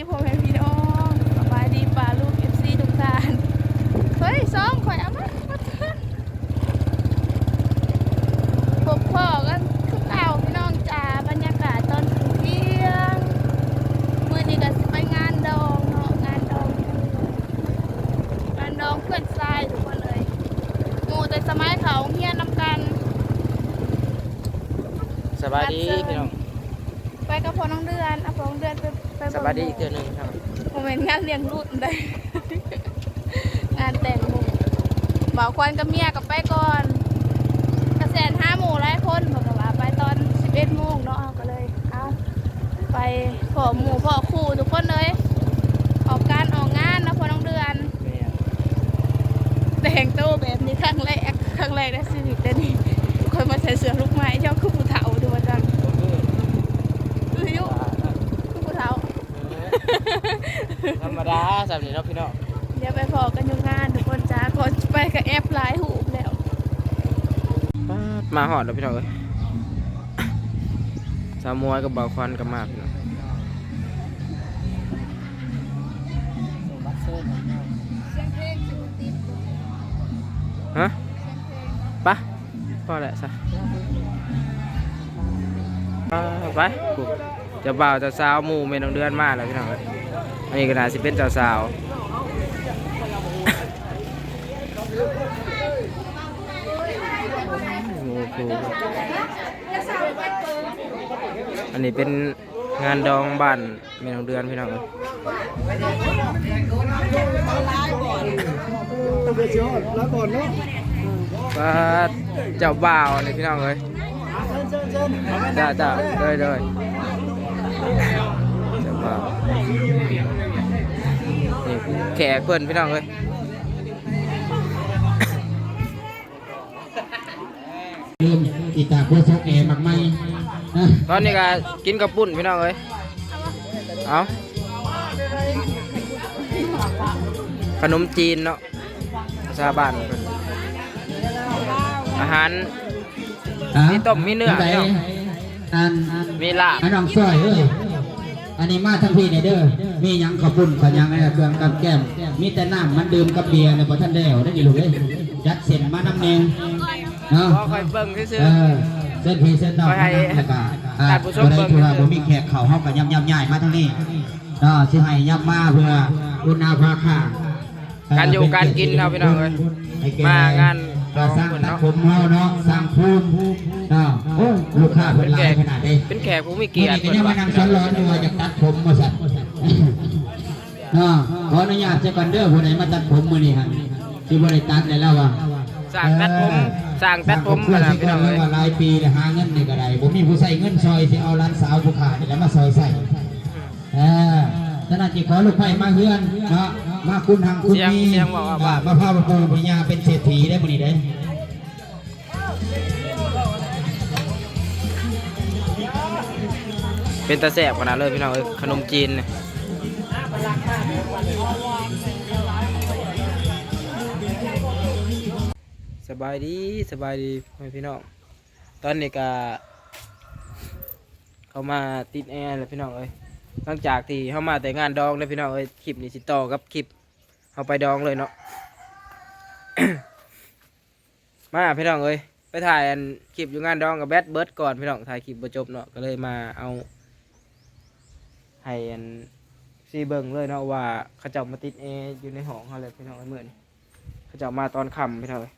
ดีพ่อแม่พี่น้องสบายดีป่าลูกเอฟซีทุกท่าน เฮ้ยซ้อมข่อยเอามามาเถินพบพ่อกันคือเก่าพี่น้องจ้าบรรยากาศตอนถึงเที่ยงมื่อนี้ก็สิไปงานดองเนาะงานดองงานดองเพื่อนทรายทุกคนเลยหมู่แต่สมัยเขาเฮียนนำกันสบายดีพี่น้องไปกับพ่อน้องเดือนเอาพ่อน้องเดือนไป ไปสบายดีอีกเทื่อหนึงครับโมเมนต์งานเลี้ยงรุ่นได้ งานแต่งหมู่บ่าวควันกับเมียกับไปก่อน กระแสนห้าหมู่ไล่คนบอกกับว่าไปตอนสิบเอ็ดโมงเนาะเอาก็เลย เอาไปขอหมู่พ่อครู่ทุกคนเลย ออกการออกงานนะพ่อน้องเดือน แต่งตัวแบบนี้ครั้งแรกครั้งแรกในชีวิตเลยนี่คนมาใส่เสื้อลูกไม้เจ้าคือผู้เฒ่าดูว่าจังคืออยุคือผู้เฒ่า ธรรม ดาสำนี้เนาะพี่น้องเดี๋ยวไปพอกันอยู่งานทุกคนจ้าก่อนไปกับแอปไลน์หูบแล้วป๊าดมาหอดแล้วพี่น้องเอ้ยสาวมวยกับบ่าวควันกับมาพี่น้องฮะไปะพอแหละซะไปไปปุ๊บเจะบ่าวเจะสาวหมู่เมนองเดือนมาแล้วพี่น้องเอ้ย อันนี้ก็น่าสิเป็นเจ้าสาวอ้โหอันนี้เป็นงานดองบ้านเมนของเดือนพี่น้องก็เจ้าบ่าวนี่พี่น้องเอ้ยจ้าจ้าเลยเลย เจ้าบ่าวนี่แขกเพื่อนพี่น้องเอ้ยลืมกีตาร์โคโซเอมักไหมนะตอนนี้ก็กินกระปุ่นพี่น้องเอ้ยเอาขนมจีนเนาะภาษาบ้านเพิ่นอาหารอะมีต้มมีเนื้อจังใดอันมีลาบอันน้องซอยเอ้ย อันนี้มาทั้งพี่ในเด้อ มีหยังขาวปุ่นขาวหยังไอ้เครื่องกับแก้ม มีแต่น้ำมันดื่มกับเบียร์เนี่ยพอท่านได้เอาได้กี่ลูกเอ้ยจัดเส้นมาน้ำเนงเนาะพอคอยเบิ่งซื่อเออเส้นพีเส้นนอกขอให้แล้วก็อ่าท่านผู้ชมบ่ได้เบิ่งถือว่าบ่มีแขกเข้าเฮาก็ย่ำย่ำย่ายมาทางนี้เนาะสิให้ย่ำมาเพื่อคุณอาภาค่าการอยู่การกินครับพี่น้องเอ้ยให้แก่มางาน ก็สร้างของเพิ่นตัดผมเฮาเนาะสร้างภูมิเนาะโอ้ลูกค้าเพิ่นหลายขนาดนี้เป็นแขกผู้มีเกียรติติก็ยังมานั่งสอนร้อนอยู่ว่าจะตัดผมมาสั่นเนาะขออนุญาตเจ้ากันเด้อผู้ใดมาตัดผมมื้อนี้ครับที่บ่ได้ตัดได้แล้วว่าสั่งตัดผมสั่งตัดผมเพื่กัอนนะสิพี่ก่น้องเอ้ยว่าหลายปีแล้วหาเงินนี่ก็ได้ผมมีผู้ใส่เงินซอยสิเอาร้านสาวผู้ขานี่แล้วมาซอยใส่เออ ฉะนั้นจิขอลูกไผ่มาเฮือนเนาะมาคุณทางคุณเสียงมีเสียงบอกว่าอ่ามาพาปูปัญญาเป็นเศรษฐีได้มื้อนี้ได้เป็นตาแสบขนาดเลยพี่น้องเอ้ยขนมจีนเนี่ยสบายดีสบายดีพ่อแม่พี่น้องตอนนี้ก็เขามาติดแอร์แล้วพี่น้องเอ้ย หลังจากที่เข้ามาแต่งานดองแล้วพี่น้องเอ้ยคลิปนี้สิต่อกับคลิปเขาไปดองเลยเนาะ มาพี่น้องเอ้ยไปถ่ายอันคลิปอยู่งานดองกับแบดเบิร์ดก่อนพี่น้องถ่ายคลิปบ่จบเนาะก็เลยมาเอาให้อันซีเบิงเลยเนาะว่าเขาเจ้ามาติดแออยู่ในห้องเขาเลยพี่น้องเอ้ยเหมือนเขาเจ้ามาตอนค่ำพี่น้องเอ้ย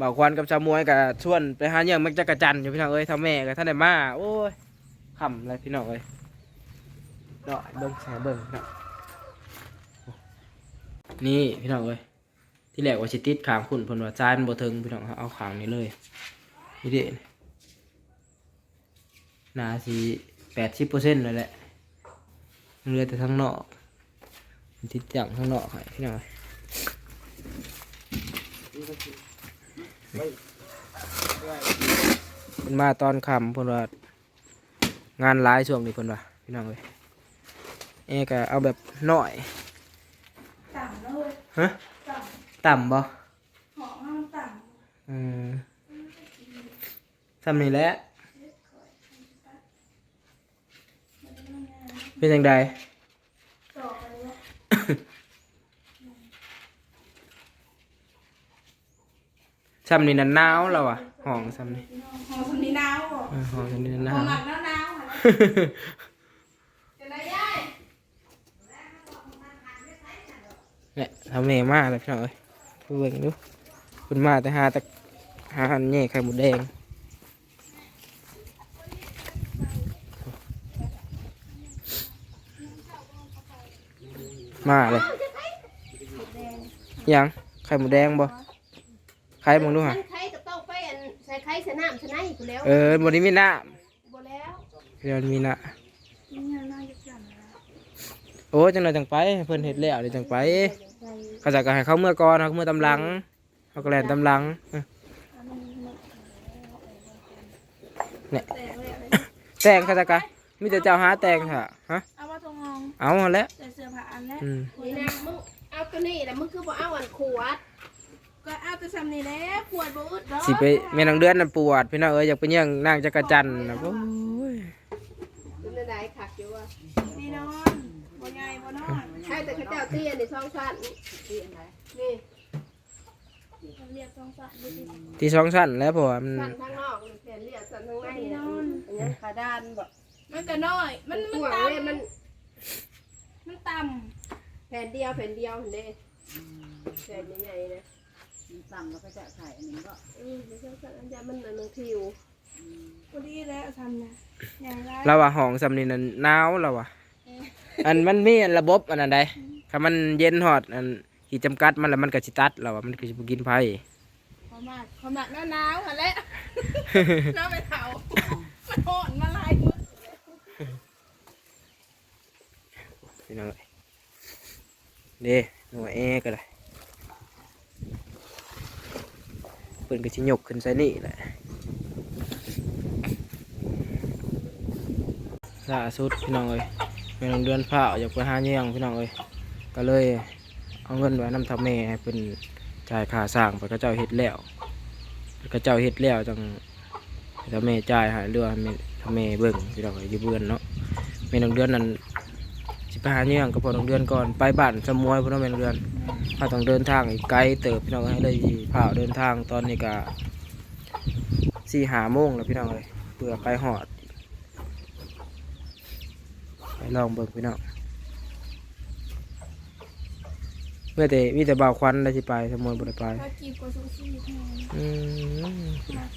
บ่าวควันกับชาวมวยกับชวนไปหาเยี่ยงมักจะกระจันอยู่พี่น้องเอ้ยทำแม่กับท่านได้มาโอ้ย ค่ำเลยพี่น้องเอ้ยเนาะเบิ่งแสเบิ่งพี่น้องนี่พี่น้องเอ้ยที่แรกว่าสิติดขางคุณเพนว่าจานบ่ถึงพี่น้องเอาขางนี้เลยนี่เด็นาสีแปดสิบเปอร์เซ็นต์เลยแหละเหลือแต่ทั้งนอกมันติดอย่างข้างนอกพี่น้องเป็นมาตอนคำพนว่า งานร้ายช่วงนี้เพนว่าพี่น้องเลยเอ๊ก็เอาแบบหน่อยต่ำเลยฮะต่ต่ำบ่ำหอมมันต่อืมทำนี่แหละำเป็นจังไดต่อไปเลยซ้ำนี่น่ะหนาวแล้วอะห้องซ้ำนี่หอมนี้หนาวบ่เออห้องซ้ำนี่น่ะหหนาอมวหมักหนาว ๆค่ะจะได้ยายเนี่ยทำเมมากเลยพี่น้องเอ้ยไปเบิ่งดูคุณมาแต่หาแต่หาหันแย่ไข่หมูแดงมาเลยยังไข่หมูแดงบ่ไข่มึงดูฮะไข่ก็ต้องไปอันใส่ไข่ใส่น้ำใส่ไหนกูแล้วเออบนนี้มีหน้าบ่แล้ว เดี๋ยวมีหน้านี่น่าจะจังนะโอ้จังเลยจังไปเพิ่นเฮ็ดแล้วเดี๋ยวจังไปเขาจะก็ให้เขาเมื่อก่อนเขาเมื่อตำหลังเขาก็แล่นตำหลังเออเนี่ยแต่งเลยเลยแต่งเขาจะกะมีแต่เจ้าหาแต่งเถอะฮะเอาว่าทองงองเอาหั่นแหล้วใส่เสื้อผ้าอันแรกอืมนี่นะมึงเอาตัวนี้แล้วมึงคือบ่เอาอันขวดก็เอาแต่ซ้ำนี่แหละขวดบ่อึดดอกสิไปแม่นางเดือนน่ะปวดพี่น้องเอ้ยอยากไปเยี่ยงนางจักรจันทร์น่ะโอ้ย เป็นไดคักอยู่ว่าดีนอนบ่ใหญ่บ่นอนให้แต่เขาเจ้าเตี้ยนี่ช่องชั้นนี่เรียกสองสามดูดิที่สองชั้นแล้วเพราะว่ามันชั้นข้างนอกแผ่นเรียกชั้นข้างในนี่อันนี้ขาด้านบ่มันก็น้อย มันมันหัวต่เลยมันำมันต่แผ่นเดียวแผ่นเดียวเห็นเด้แผ่นใหญ่ๆนะต่ำแล้วก็จะใส่อันนี้ก็อืมไม่ใช่ชั้นอันยามันอันนึงทิวำ พอดีแล้วทำนะอย่างไรเราว่าห้องสำนี่น่ะหนาวแล้วว่ะอันมันมีอันระบบอันนั้นใดถ้ามันเย็นฮอดอันขีดจำกัดมันแล้วมันก็สิตัดแล้วว่ามันก็สิบ่กินไผขอมากขอมากหนาวๆค่ะแหละหน้าไปเผามันหอนมาลายมือพี่น้องเอ้ยเด้หน่วยแอร์ก็ได้เพิ่นก็สิยกขึ้นใส่นี่แหละ ล่าสุดพี่น้องเอ้ยแม่น้องเดือนผ้าอยากไปหาเยี่ยงพี่น้องเอ้ยก็เลยเอาเงินไว้นำทำแม่ให้เพิ่นจ่ายค่าสร้างไปก็เจ้าเฮ็ดแล้วก็เจ้าเฮ็ดแล้วจังทำแม่จ่ายห้เรือให้แม่ทำแม่เบิ่งพี่น้องเอ้ยอยู่เบือนเนาะแม่น้องเดือนนั้นสิไปหาเนื่องก็พอต้องเดือนก่อนไปบ้านสมวยพนมเมนเดือนถ้าต้องเดินทางอีกไกลเติบพี่น้องให้เลยพาเดินทางตอนนี้ก็สี่หาโมงแล้วพี่น้องเลยเพื่อไปหอด ไปลองเบิ่งพี่น้องเมื่อแต่มีแต่บ่าวควันได้สิไปสมวยบ่ได้ไปก็จีบกว่าซูซี่แทนอืม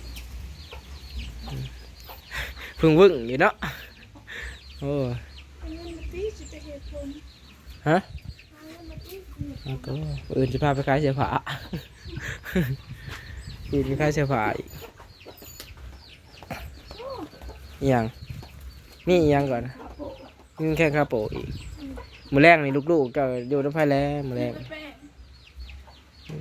เพึ่งวึ่งอยู่เนาะโอ้เอาเงินมาตีสิไปเหตุผลฮะเอาเงินมาตีแล้วก็อื่นจะพาไปขายเสื้อผ้า อื่นไปขายเสื้อผ้าอีกอหย่างนี่อหย่างก่อนนี่ แค่คาโปะอีกมือแรกนี่ลูกๆก็อยู่น้ำไผ่แล้วมือแรกแป้งอื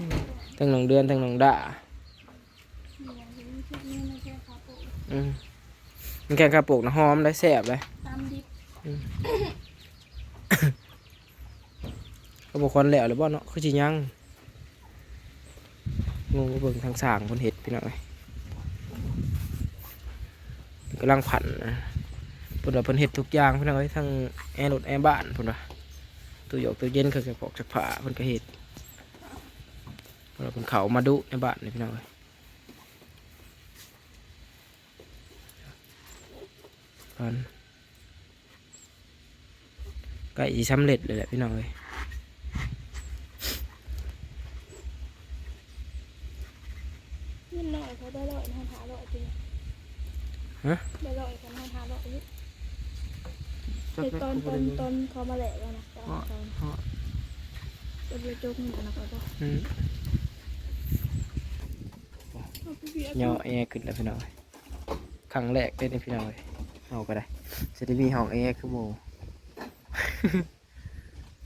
มทั้งหนองเดือนทั้งหนองด่าอย่างนี้ชุดนี้ไม่ใช่คาโปะอืมมันแค่คาโปกนะหอมได้แซ่บเลยตามดิบเขาบอกคนแล้วหรือบ่เนาะคือจิยังงงว่าเบิ่งทางสร้างคนเห็ดพี่น้องเอ้ยกำลังผันนะ เพิ่นว่าเพิ่นเห็ดทุกอย่างพี่น้องเอ้ยทั้งแอร์รถแอร์บ้านเพิ่นว่าตู้หยอกตู้เย็นเครื่องซักฟอกซักผ้าเพิ่นก็เห็ดเพิ่นว่าเพิ่นเขามาดุในบ้านนี่พี่น้องเอ้ยก่อนใกล้สิสำเร็จเลยแหละพี่น้องเอ้ยนิดหน่อยเขาได้ร้อยนะหาร้อยจริงฮะได้ร้อยกันหาร้อย อยู่แต่ตอนตอนตอนเขามาแหลกแล้วนะตอนตอนจะเรียกโจ๊กนี่กันนะก็ต้องอืมเอาพี่เบียร์ย่อแอร์ขึ้นแล้วพี่น้องเอ้ยครั้งแรกได้ในพี่น้องเลยเอาก็ได้จะได้มีห้องแอร์คือโม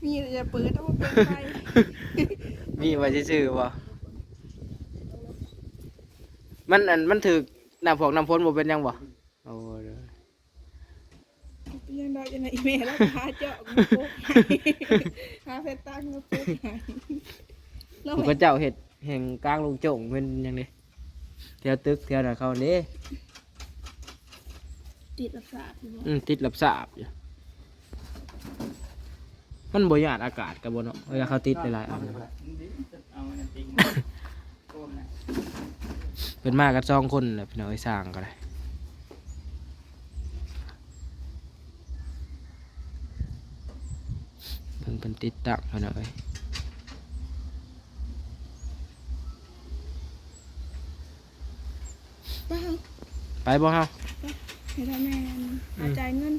มีจะเปิดเอามาเป็นไฟมีไว้ซื่อๆบ่มันอันมันถือน้ำพอกน้ำพ้นบ่เป็นหยังบ่โอ้เด้อ เป็นยังไงจะไหนแม่แล้วหาเจาะมาปุ๊บหาเพชรตั้งมาปุ๊บหายแล้วพวกเขาเจ้าเห็ดแห่งกลางลงโจงเป็นหยังไงแถวตึกแถวนั้นเขานี่ติดรักษาที่บอกอืมติดรับสาบอยู่มันบ่หยาดอากาศกับบ่เนาะเวลาเขาติดหลายๆอันเป็นมากันสองคนแหละพี่น้องไอ้สร้างก็ได้ เพิ่งเป็นติดตั้งพี่น้องเอ้ยไปบ่เฮาให้ทำแม่หาจ่ายเงิน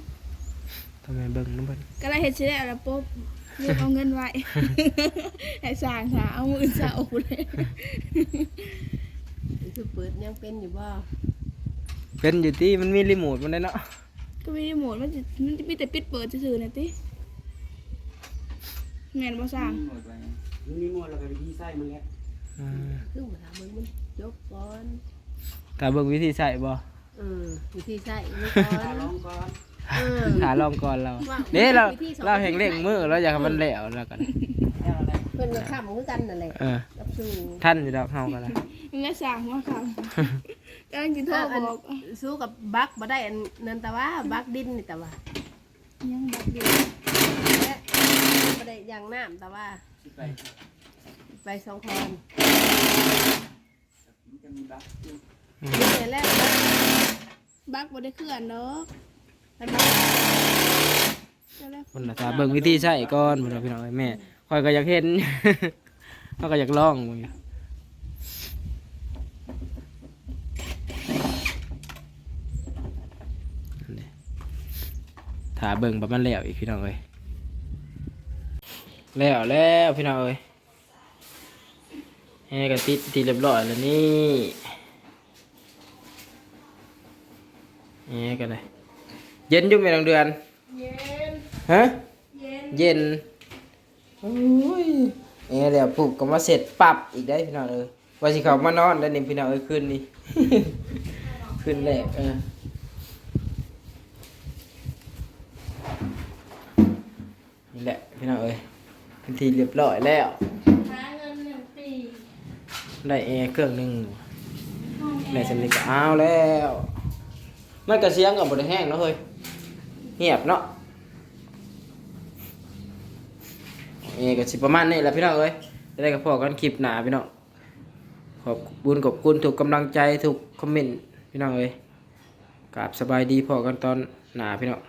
ทำไมเบิ่งน้ำเพิ่นก็เลยเฮ็ดสิได้แล้วปุ๊บเรียกเอาเงินไว้ ให้สร้างค่ะเอามือเสาเลยคือเปิดยังเป็นอยู่บ่เป็นอยู่ที่มันมีรีโมทมันได้เนาะก็ไม่ได้โหมดมันจะมันจะมีแต่ปิดเปิดซื่อๆนะติ แม่นบ่สร้างมีหมดแล้วก็วิธีใส่มันแล้วอืมคือมาถามมึงมันยกก่อนถ้าเบิ่งวิธีใส่บ่เออวิธีใส่ไม่ก่อนลองก่อนเออถาลองก่อนเราว่าเด้เราวิธีสอน เราแห่งเร่งมือเราอยากให้มันแล้วแล้วกันเพิ่นก็ค้ำคือกันนั่นแหละเออรับสู้ท่านอยู่ดอกเฮากันละมันก็สร้างมาค่ะกำลังกินโทษอันบอกสู้กับบักบ่ได้อันนั้นแต่ว่าบักดินนี่แต่ว่ายังบอกอยู่และบ่ ได้อย่างน้ำแต่ว่าไปสองคนนี่แหละบักบ่ได้เคลื่อนเนาะมันบักแล้วแล้วคนละถ้าเบิ่งวิธีใส่ก่อนพุ่นน่ะพี่น้องเอ้ยแม่คอยก็อยากเห็นเฮาก็อยากลองมึงถ้าเบิ่งประมาณแล้วอีกพี่น้องเอ้ย แล้วแล้วพี่น้องเอ้ยแห่ก็ติดติดเรียบร้อยแล้วนี่แห่กันเลยเย็นอยุ่งไหมน้องเดือน เย็น ฮะ เย็น เย็นโอ้ยเอ้เดี๋ยวปลุกก็มาเสร็จปรับอีกได้พี่น้องเอ้ยว่าสิเขามานอนได้นี่พี่น้องเอ้ยคืนนี้คืนแรกเออนี่แหละพี่น้องเอ้ย เป็นทีเรียบร้อยแล้วหาเงินหนึ่งปีได้แอร์เครื่องหนึ่งห้องแอได้ร์สำเร็จก็เอาแล้วมันกระเสียงกับบไดแห้งเนาะเฮ้ยเงียบเนาะเอก็สิประมาณนี้แหละพี่น้องเอ้ยจะได้กับพ่อกันคลิปหนาพี่น้องขอบบุญขอบคุณถูกกำลังใจถูกคอมเมนต์พี่น้องเอ้ยกราบสบายดีพ่อกันตอนหนาพี่น้อง